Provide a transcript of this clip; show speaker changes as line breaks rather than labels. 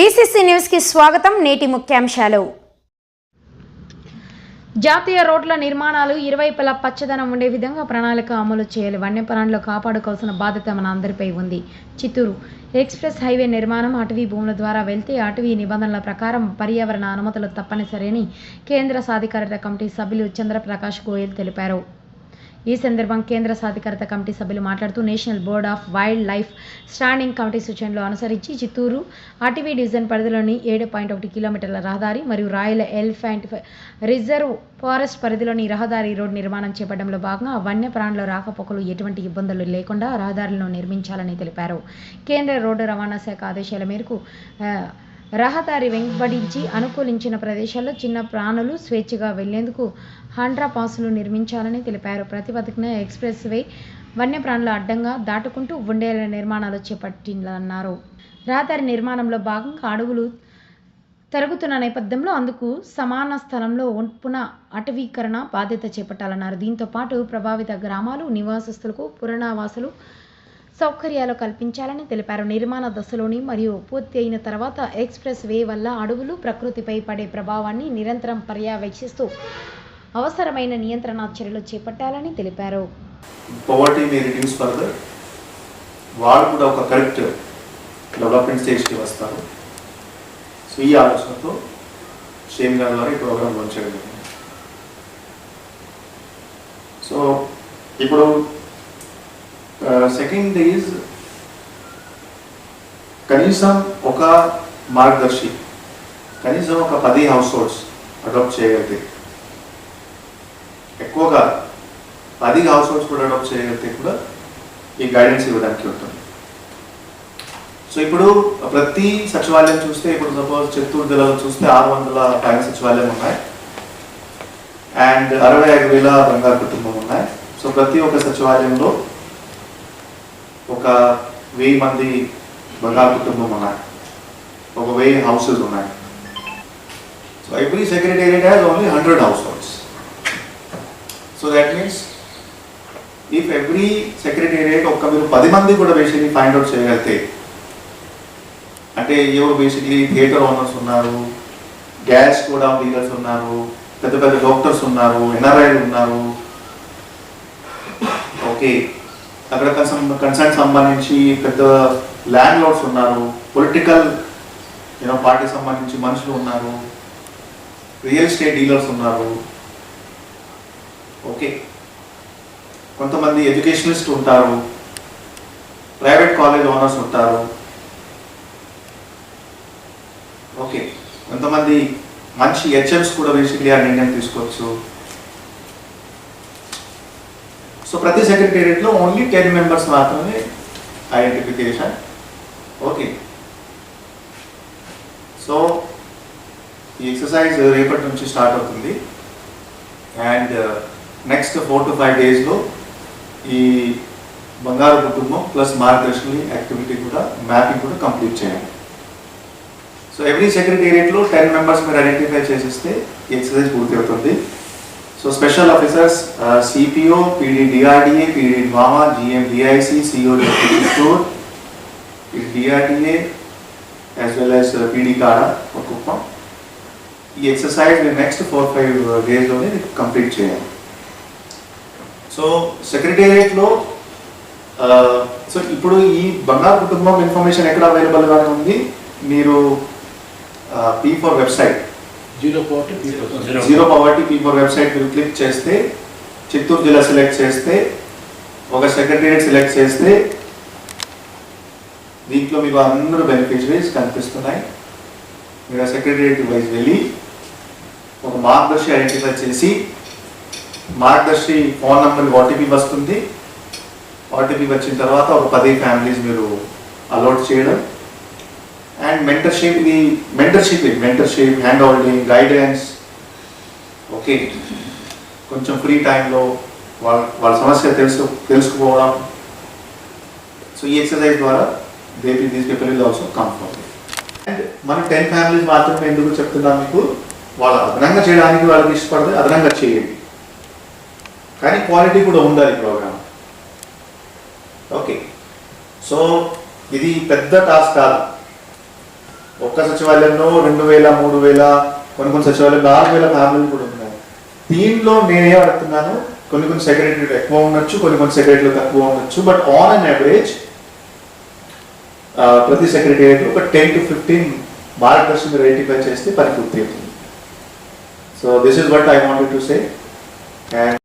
BCC న్యూస్కి స్వాగతం నేటి ముఖ్యాంశాలు. జాతీయ రోడ్ల నిర్మాణాలు ఇరువైపులా పచ్చదనం ఉండే విధంగా ప్రణాళిక అమలు చేయాలి. వన్యప్రాణులు కాపాడుకోవాల్సిన బాధ్యత మన అందరిపై ఉంది. చిత్తూరు ఎక్స్ప్రెస్ హైవే నిర్మాణం అటవీ భూముల ద్వారా వెళ్తే అటవీ నిబంధనల ప్రకారం పర్యావరణ అనుమతులు తప్పనిసరి అని కేంద్ర సాధికారత కమిటీ సభ్యులు చంద్రప్రకాష్ గోయల్ తెలిపారు. ఈ సందర్భం కేంద్ర సాధికారత కమిటీ సభ్యులు మాట్లాడుతూ National Board of Wildlife standing committee సూచనలు అనుసరించి చిత్తూరు అటవీ డివిజన్ పరిధిలోని ఏడు పాయింట్ ఒకటి కిలోమీటర్ల రహదారి మరియు రాయల ఎలిఫెంట్ రిజర్వ్ ఫారెస్ట్ పరిధిలోని రహదారి రోడ్ నిర్మాణం చేపట్టడంలో భాగంగా వన్యప్రాణుల రాకపోకలు ఎటువంటి ఇబ్బందులు లేకుండా రహదారులను నిర్మించాలని తెలిపారు. కేంద్ర రోడ్డు రవాణా శాఖ ఆదేశాల మేరకు రహదారి వెంబడించి అనుకూలించిన ప్రదేశాల్లో చిన్న ప్రాణులు స్వేచ్ఛగా వెళ్ళేందుకు హండ్రా పాసులు నిర్మించాలని తెలిపారు. ప్రతిపాదన ఎక్స్ప్రెస్ వే వన్యప్రాణుల అడ్డంగా దాటుకుంటూ ఉండేల నిర్మాణాలు చేపట్టిందన్నారు. రహదారి నిర్మాణంలో భాగంగా అడవులు తరుగుతున్న నేపథ్యంలో అందుకు సమాన స్థలంలో పునః అటవీకరణ బాధ్యత చేపట్టాలన్నారు. దీంతో పాటు ప్రభావిత గ్రామాలు నివాసస్తులకు పురాణవాసులు సౌకర్యాలు కల్పించాలని తెలిపారు. నిర్మాణ దశలోని మరియు పూర్తి అయిన తర్వాత ఎక్స్ప్రెస్ వే వల్ల అడవులు ప్రకృతిపై పడే ప్రభావాన్ని నిరంతరం పర్యవేక్షిస్తూ అవసరమైన నియంత్రణ చర్యలు చేపట్టాలని తెలిపారు.
వాళ్ళు కూడా ఒక కరెక్ట్ డెవలప్మెంట్ స్టేజ్కి వస్తారు. సో ఈ ఆలోచనతో షేమ్ గారి ద్వారా ఈ ప్రోగ్రామ్ లాంచ్ చేయడం సో ఇప్పుడు సెకండ్ ఈజ్ కనీసం ఒక మార్గదర్శి కనీసం ఒక పది హౌస్ హోల్డ్స్ అడాప్ట్ చేయగలిగితే ఎక్కువగా పది హౌస్ హోల్డ్స్ కూడా అడాప్ట్ చేయగలిగితే కూడా ఈ గైడెన్స్ ఇవ్వడానికి ఉంటుంది. సో ఇప్పుడు ప్రతి సచివాలయం చూస్తే ఇప్పుడు సపోజ్ చిత్తూరు జిల్లాలో చూస్తే ఆరు వందల పైన సచివాలయం ఉన్నాయి. అండ్ అరవై ఐదు వేల బంగారు కుటుంబం ఉన్నాయి. సో ప్రతి ఒక్క సచివాలయంలో ఒక వెయ్యి మంది బంగారు కుటుంబం ఉన్నాయి. ఒక వెయ్యి హౌసెస్ ఉన్నాయి. So every secretariat has only hundred households so that means if every secretariat ఒక్క మీరు పది మంది కూడా బేసిక్లీ ఫైండ్ అవుట్ చేయగలిగితే అంటే ఎవరు బేసిక్లీ థియేటర్ ఓనర్స్ ఉన్నారు గ్యాస్ కూడా డీలర్స్ ఉన్నారు పెద్ద పెద్ద డాక్టర్స్ ఉన్నారు ఎన్ఆర్ఐ ఉన్నారు ఓకే అక్కడ కన్సర్న్ సంబంధించి పెద్ద ల్యాండ్ లోడ్స్ ఉన్నారు పొలిటికల్ యూనో పార్టీ సంబంధించి మనుషులు ఉన్నారు. రియల్ ఎస్టేట్ డీలర్స్ ఉన్నారు. ఓకే కొంతమంది ఎడ్యుకేషనిస్ట్ ఉంటారు. ప్రైవేట్ కాలేజ్ ఓనర్స్ ఉంటారు. ఓకే కొంతమంది మంచి హెచ్ఎంస్ కూడా బేసిక్లీ ఆ నిర్ణయం తీసుకోవచ్చు. సో ప్రతి సెక్రటేరియట్లో ఓన్లీ టెన్ మెంబర్స్ మాత్రమే ఐడెంటిఫికేషన్ ఓకే సో ఈ ఎక్సర్సైజ్ రేపటి నుంచి స్టార్ట్ అవుతుంది. And next four to five డేస్లో ఈ బంగారు కుటుంబం ప్లస్ మార్గదర్శని యాక్టివిటీ కూడా మ్యాపింగ్ కూడా కంప్లీట్ చేయాలి. సో ఎవ్రీ సెక్రటేరియట్లో టెన్ మెంబర్స్ మీరు ఐడెంటిఫై చేసేస్తే ఎక్సర్సైజ్ పూర్తి అవుతుంది so special officers CPO PD DRDA PD మామా GM DIC CO Chittoor DRDA as well as PD కాడ కుప్పం ఈ ఎక్సర్సైజ్ మీరు నెక్స్ట్ ఫోర్ ఫైవ్ డేస్లోనే కంప్లీట్ చేయాలి. సో సెక్రటేరియట్లో సో ఇప్పుడు ఈ బంగారు కుటుంబం ఇన్ఫర్మేషన్ ఎక్కడ అవైలబుల్గానే ఉంది? మీరు P four website
zero
zero poverty P four website మీరు క్లిక్ చేస్తే చిత్తూరు జిల్లా సెలెక్ట్ చేస్తే ఒక సెక్రటేరియట్ సెలెక్ట్ చేస్తే దీంట్లో మీకు అందరూ బెనిఫిషరీస్ కనిపిస్తున్నాయి. మీరు ఆ సెక్రటేరియట్ వైజ్ వెళ్ళి ఒక మార్గదర్శి ఐడెంటిఫై చేసి మార్గదర్శి ఫోన్ నెంబర్ ఓటీపీ వస్తుంది. ఓటీపీ వచ్చిన తర్వాత ఒక పది ఫ్యామిలీస్ మీరు అలౌట్ చేయడం. అండ్ మెంటర్షిప్ ఇది మెంటర్షిప్ ఇది mentorship hand holding guidance okay కొంచెం ఫ్రీ టైంలో వాళ్ళ వాళ్ళ సమస్య తెలుసు తెలుసుకోవడం సో ఈ ఎక్సర్సైజ్ ద్వారా they these people will also comfort and మనం టెన్ ఫ్యామిలీస్ మాత్రమే ఎందుకు చెప్తున్నాం మీకు? వాళ్ళు అదనంగా చేయడానికి వాళ్ళకి ఇష్టపడితే అదనంగా చేయండి. కానీ క్వాలిటీ కూడా ఉండాలి ప్రోగ్రామ్ ఓకే సో ఇది పెద్ద టాస్క్ కాదు. ఒక్క సచివాలయంలో రెండు వేల మూడు వేల కొన్ని కొన్ని సచివాలయం నాలుగు వేల ఫ్యామిలీలు కూడా ఉన్నాయి దీనిలో నేనేం అడుగుతున్నాను? కొన్ని కొన్ని సెక్రటరీలు ఎక్కువ ఉండొచ్చు కొన్ని కొన్ని సెక్రటరీలు తక్కువ ఉండొచ్చు బట్ ఆన్ అన్ యావరేజ్ ప్రతి సెక్రటరియట్ ఒక టెన్ టు ఫిఫ్టీన్ మార్గదర్శనం మీరు ఐడెంటిఫై చేస్తే పని పూర్తి అవుతుంది. So this is what I wanted to say and